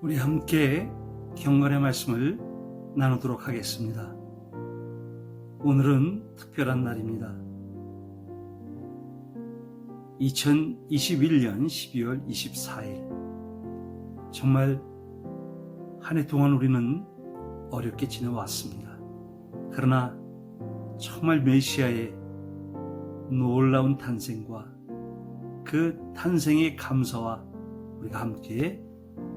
우리 함께 경건의 말씀을 나누도록 하겠습니다. 오늘은 특별한 날입니다. 2021년 12월 24일. 정말 한 해 동안 우리는 어렵게 지내왔습니다. 그러나 정말 메시아의 놀라운 탄생과 그 탄생의 감사와 우리가 함께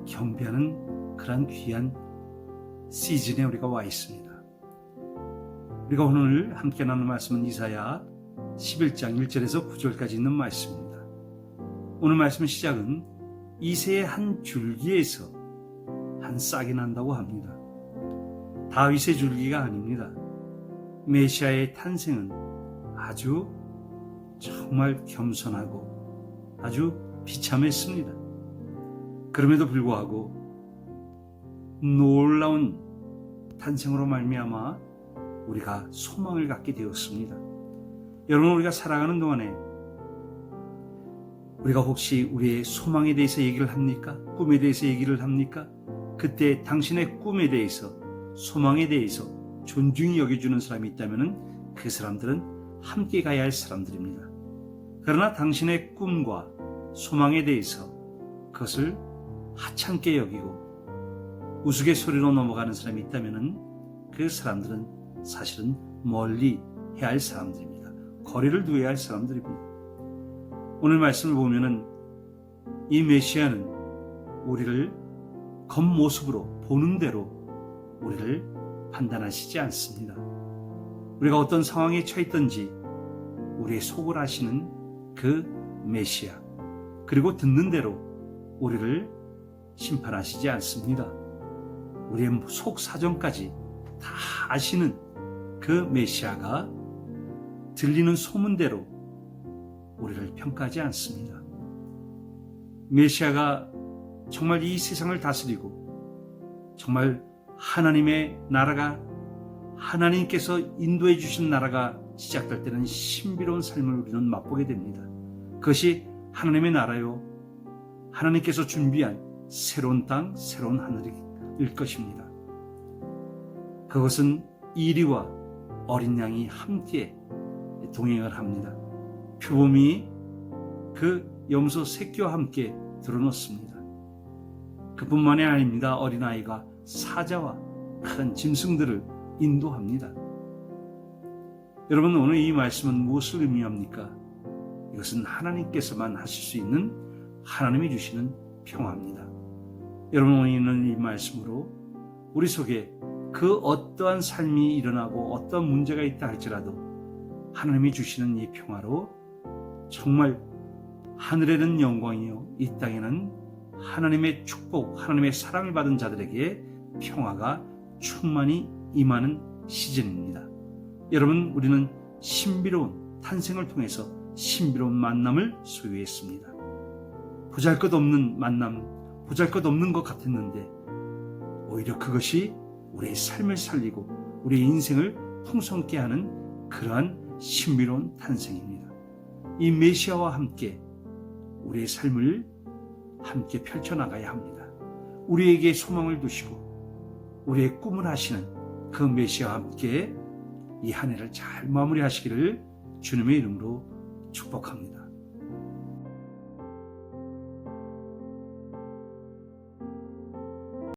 경배하는 그러한 귀한 시즌에 우리가 와 있습니다. 우리가 오늘 함께 나눈 말씀은 이사야 11장 1절에서 9절까지 있는 말씀입니다. 오늘 말씀 시작은 이새의 한 줄기에서 한 싹이 난다고 합니다. 다윗의 줄기가 아닙니다. 메시아의 탄생은 아주 정말 겸손하고 아주 비참했습니다. 그럼에도 불구하고 놀라운 탄생으로 말미암아 우리가 소망을 갖게 되었습니다. 여러분 우리가 살아가는 동안에 우리가 혹시 우리의 소망에 대해서 얘기를 합니까? 꿈에 대해서 얘기를 합니까? 그때 당신의 꿈에 대해서 소망에 대해서 존중히 여겨주는 사람이 있다면 그 사람들은 함께 가야 할 사람들입니다. 그러나 당신의 꿈과 소망에 대해서 그것을 하찮게 여기고 우스갯소리로 넘어가는 사람이 있다면 그 사람들은 사실은 멀리 해야 할 사람들입니다. 거리를 두어야 할 사람들입니다. 오늘 말씀을 보면은 이 메시아는 우리를 겉모습으로 보는 대로 우리를 판단하시지 않습니다. 우리가 어떤 상황에 처했든지 우리의 속을 아시는 그 메시아 그리고 듣는 대로 우리를 심판하시지 않습니다. 우리의 속 사정까지 다 아시는 그 메시아가 들리는 소문대로 우리를 평가하지 않습니다. 메시아가 정말 이 세상을 다스리고 정말 하나님의 나라가 하나님께서 인도해 주신 나라가 시작될 때는 신비로운 삶을 우리는 맛보게 됩니다. 그것이 하나님의 나라요. 하나님께서 준비한 새로운 땅, 새로운 하늘일 것입니다. 그것은 이리와 어린 양이 함께 동행을 합니다. 표범이 그 염소 새끼와 함께 드러놓습니다. 그뿐만이 아닙니다. 어린아이가 사자와 큰 짐승들을 인도합니다. 여러분 오늘 이 말씀은 무엇을 의미합니까? 이것은 하나님께서만 하실 수 있는 하나님이 주시는 평화입니다. 여러분 오늘 이 말씀으로 우리 속에 그 어떠한 삶이 일어나고 어떤 문제가 있다 할지라도 하나님이 주시는 이 평화로 정말 하늘에는 영광이요 이 땅에는 하나님의 축복, 하나님의 사랑을 받은 자들에게 평화가 충만히 임하는 시즌입니다. 여러분, 우리는 신비로운 탄생을 통해서 신비로운 만남을 소유했습니다. 보잘 것 없는 만남, 보잘 것 없는 것 같았는데, 오히려 그것이 우리의 삶을 살리고 우리의 인생을 풍성케 하는 그러한 신비로운 탄생입니다. 이 메시아와 함께 우리의 삶을 함께 펼쳐나가야 합니다. 우리에게 소망을 두시고 우리의 꿈을 하시는 그 메시아와 함께 이 한 해를 잘 마무리하시기를 주님의 이름으로 축복합니다.